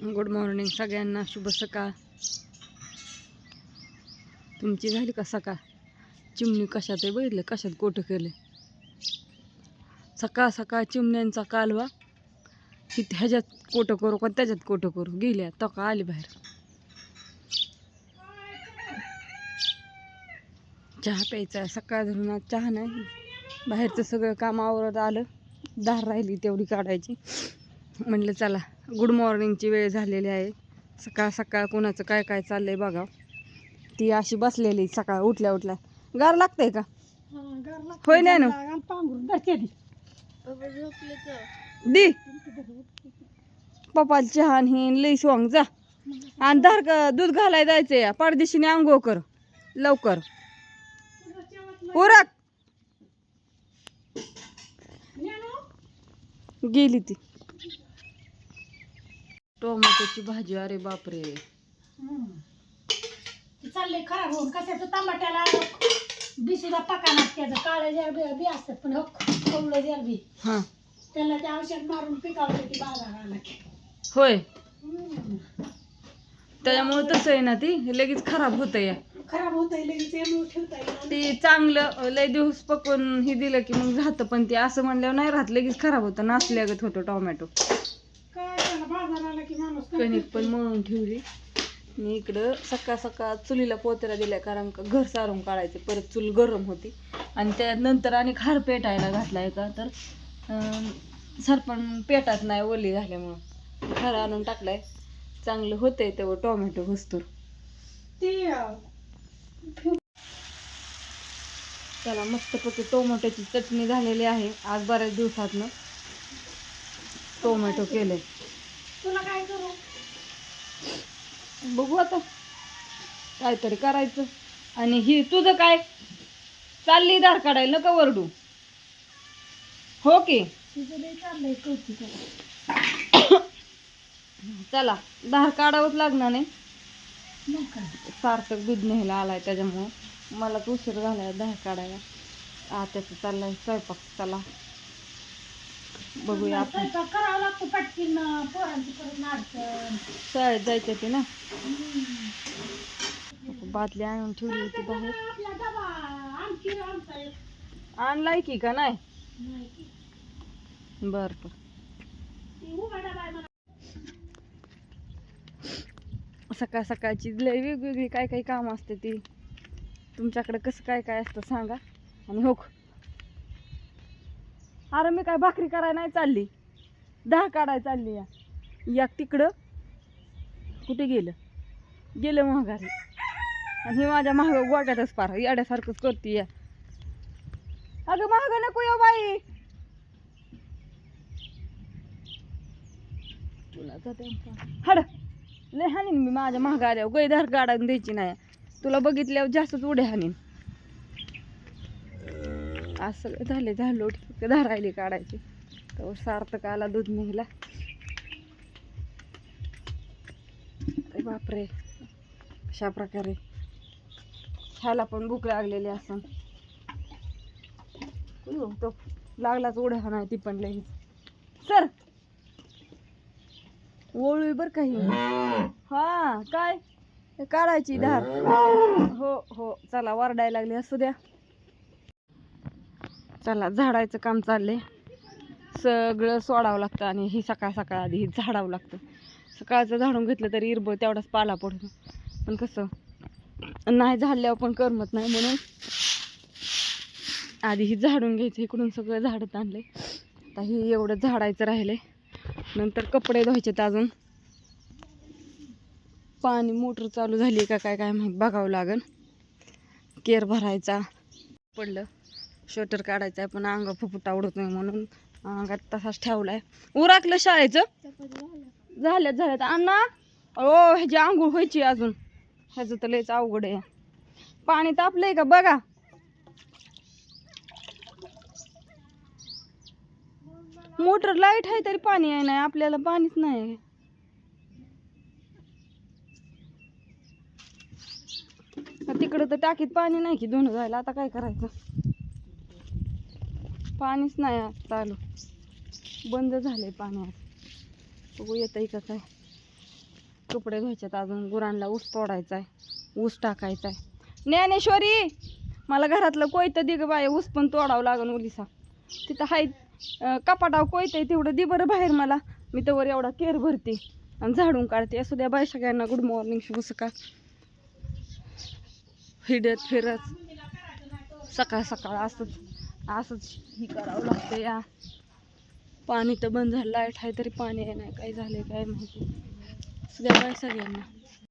Good morning सगळ्यांना शुभ सकाळ. तुमची झाली का सकाळ? चिमणी कशात आहे बघितलं कशात कोटं केलं सकाळ सकाळ चिमण्यांचा कालवा. की ह्याच्यात कोटं करू का त्याच्यात कोटं करू? गेल्या तो का आली बाहेर? चहा प्यायचा आहे. सकाळ धरून आज चहा नाही. बाहेरचं सगळं काम आवरत आलं. दार राहिली तेवढी काढायची. म्हणलं चला गुड मॉर्निंगची वेळ झालेली आहे. सकाळ सकाळ कोणाचं काय काय चाललंय बघा. ती अशी बसलेली सकाळ उठल्या उठल्या. गार लागतंय का? होय नाही ना? दी. पप्पाला चहा हे लई स्वांग जा. आणि धार का दूध घालाय जायचंय. या पारदेशीने आंघोळ कर. लवकर. उरक. गेली ती. टोमॅटोची भाजी अरे बापरे. चाललंय खराब होऊन कशाचं टमाट्याला बी सुद्धा पकानात त्याचं. काळं जर बी असतात पण कवळं जर बी हां. त्याला ते औषध मारून पिकावलं की बाजार आला की. होय. त्याच्यामुळे तसं आहे ना ती लगेच खराब होतं या खराब होत ते चांगलं लय दिवस पकवून हे दिलं की मग राहतं. पण ते असं म्हणल्यावर नाही राहत लगेच खराब होतं. नासल्यागत होतं टोमॅटो काय त्याला बाजार आला की माणूस काय कणिक? पण मळून ठेवली. मी इकडं सकाळ सकाळ चुलीला पोत्याला दिल्या कारण का घर सारून काढायचे परत चूल गरम होती. आणि त्यानंतर आणि खार पेटायला घातलाय का तर सरपण पेटात नाही ओली झाल्यामुळं. खार आणून टाकलाय. चांगलं होतंय तेव्हा टोमॅटो वस्तूर त्याला मस्तपैकी टोमॅटोची चटणी झालेली आहे. आज बऱ्याच दिवसातनं टोमॅटो केलंय. तुला काय करू? बघू आता. काहीतरी करायचं. आणि ही तुझं काय? चालली दार काढायला नका वरडू. हो की? चला दार काढावंच लागणार नाही. सार्थक दूध न्यायला आलाय त्याच्यामुळं. मला तर उशीर झालाय दार काढायला. आत्याचं चाललाय स्वयंपाक. चला. बघूया आपण. स्वयंपाक करावा लागतो पटकीन अं, पोरांची करून अडचण शाळेत जायचं ते ना? बाटली आणून ठेवली होती बाहेर. आपला डबा आमची आमचा एक. आणलाय की का नाही? नाही की. बर बर. ती उघडा डबा आहे मला. सकाळ सकाळची लय वेगवेगळी काय काय काम असते ती. तुमच्याकडे कसं काय काय असतं सांगा. आणि हो अरे मी काय भाकरी करायला नाही चालली. दहा काढायला चालली या. या तिकडं. कुठे गेलं? गेलं महागारी आणि हे माझ्या महाग गोट्यातच पार. याड्यासारखंच करते या. अगं महाग नको येऊ बाई. तुला जाते हड. लय हानीन मी माझ्या महाग आल्यावर. गैधार काढून द्यायची नाही. तुला बघितल्यावर जास्तच उड्या हानीन. आज झाले झालो धारायली काढायची. तर सार्थक आला दूध न्यायला. बापरे अशा प्रकारे. ह्याला पण भूक लागलेली असं तो लागलाच उड्या नाही ती पण लगेच सर! ओळवी बर काही हा? काय? काढायची धार. हो हो चला वरडायला लागली असू द्या. चला झाडायचं काम चाललंय. सगळं सोडावं लागतं आणि ही सकाळ सकाळ आधी ही झाडावं लागतं. सकाळचं झाडून घेतलं तरी इरब तेवढाच पाला पडतो. पण कसं? नाही झाडल्यावर पण करमत नाही म्हणून आधी ही झाडून घ्यायचं इकडून सगळं झाडत आणलंय आता ही एवढं झाडायचं राहिलंय. नंतर कपडे धुवायचेत अजून. पाणी मोटर चालू झाली का काय काय माहीत बघावं लागन. केर भरायचा. पडलं. स्वेटर काढायचं आहे पण अंग फुफुटा आवडत नाही म्हणून अंगात तसाच ठेवलाय. उराकलं शाळेचं? झाल्यात झाल्यात. अण्णा? ओ ह्याची आंघोळ व्हायची अजून. ह्याचं तर लयच अवघड आहे. पाणी तापलंय का? बघा. मोटर लाइट आहे तरी पाणी आहे नाही. आपल्याला पाणीच नाही तिकडं तर टाकीत पाणी नाही की धुणं जायला आता काय करायचं? पाणीच नाही आता चालू बंद झालंय पाणी आज. बघू येतंय का काय? कपडे धुवायच्यात अजून गुरांना ऊस तोडायचा आहे ऊस टाकायचा आहे ज्ञानेश्वरी मला घरातलं कोयतं दे बाय ऊस पण तोडावं लागन उलिसा तिथं हाय कपाटाव कोयतं आहे तेवढं दे बरं बाहेर मला. मी तर एवढा केर भरते आणि झाडून काढते. असू द्या बाय सगळ्यांना गुड मॉर्निंग शुभ सकाळ. हिडत फिरत. सकाळ सकाळ असंच. असंच ही करावं लागतं या. पाणी तर बंद झालं लाइट आहे तरी पाणी आहे नाही काय झालंय काय माहिती. सगळ्या काय बाय सगळ्यांना.